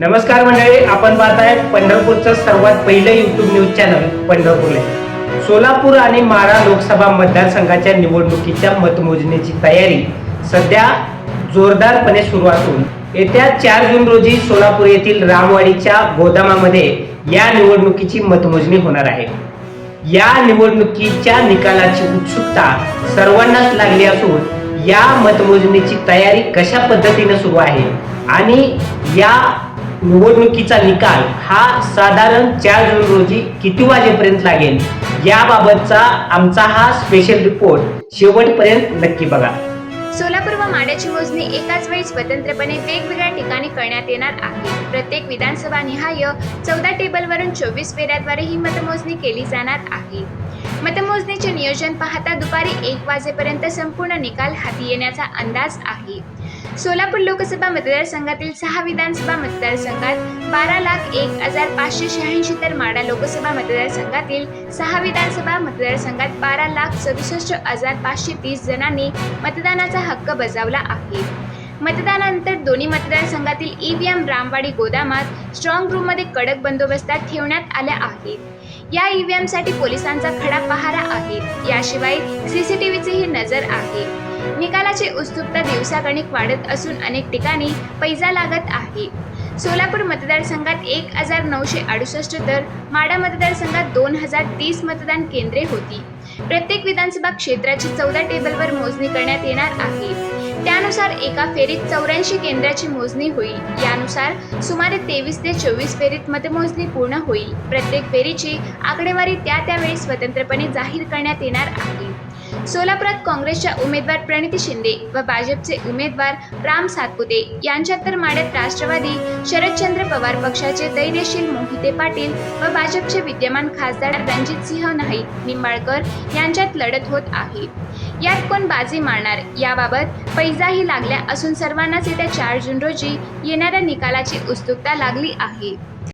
नमस्कार मंडळी आपण पाहत आहे पंढरपूरचं सर्वात पहिलं YouTube news channel Pandharpur Solapur आणि मारा लोकसभा मतदारसंघाच्या निवडणुकीच्या मतमोजणीची तयारी सध्या जोरदारपणे सुरू असून येत्या चार जून रोजी सोलापूर येथील रामवाडीच्या गोदामामध्ये या निवडणुकीची मतमोजणी होणार आहे. या निवडणुकीच्या निकालाची उत्सुकता सर्वांनाच लागली असून या मतमोजणीची तयारी कशा पद्धतीने सुरू आहे आणि या निवडणुकीचा निकाल हा साधारण चार जून रोजी किती वाजेपर्यंत लागेल? याबाबतचा आमचा हा स्पेशल रिपोर्ट शेवटपर्यंत नक्की बघा. सोलापूर व माड्याची मोजणी एकाच वेळी स्वतंत्रपणे वेगवेगळ्या ठिकाणी करण्यात येणार आहे. प्रत्येक विधानसभा निहाय चौदा टेबलवरून चोवीस फेऱ्याद्वारे ही मतमोजणी केली जाणार आहे. मतमोजणी नियोजन पाहता दुपारी एक वाजेपर्यंत संपूर्ण निकाल हाती येण्याचा अंदाज आहे. सोलापूर लोकसभा मतदारसंघातील सहा विधानसभा मतदारसंघात बारा लाख एक हजार पाचशे शहाऐंशी तर माडा लोकसभा मतदारसंघातील सहा विधानसभा मतदारसंघात बारा लाख सदुसष्ट हजार पाचशे तीस जणांनी मतदानाचा हक्क बजावला आहे. मतदानानंतर दोन्ही मतदारसंघातील ईव्हीएम रामवाडी गोदामात स्ट्रॉंग रूममध्ये कडक बंदोबस्तात ठेवण्यात आल्या आहेत. या ईव्हीएमसाठी पोलिसांचा खडा पहारा आहे. याशिवाय सीसीटीव्हीचीही नजर आहे. निकालाची उत्सुकता दिवसागणिक वाढत असून अनेक ठिकाणी पैजा लागत आहे. सोलापूर मतदारसंघात एक हजार नऊशे अडुसष्ट तर माडा मतदारसंघात दोन हजार तीस मतदान केंद्रे होती. प्रत्येक विधानसभा क्षेत्राची चौदा टेबलवर मोजणी करण्यात येणार आहे. त्यानुसार एका फेरीत चौऱ्याऐंशी केंद्राची मोजणी होईल. यानुसार सुमारे तेवीस ते चोवीस फेरीत मतमोजणी पूर्ण होईल. प्रत्येक फेरीची आकडेवारी त्या त्यावेळी स्वतंत्रपणे जाहीर करण्यात येणार आहे. सोलापुरात काँग्रेसच्या उमेदवार प्रणिती शिंदे व भाजपचे उमेदवार राम सातपुते यांच्यात तर माड्यात राष्ट्रवादी शरदचंद्र पवार पक्षाचे धैर्यशील मोहिते पाटील व भाजपचे विद्यमान खासदार रणजित सिंह नाईक निंबाळकर यांच्यात लढत होत आहे. यात कोण बाजी मारणार? याबाबत इजाही लागल्या असून सर्वांनाच येत्या चार जून रोजी येणाऱ्या निकालाची उत्सुकता लागली आहे.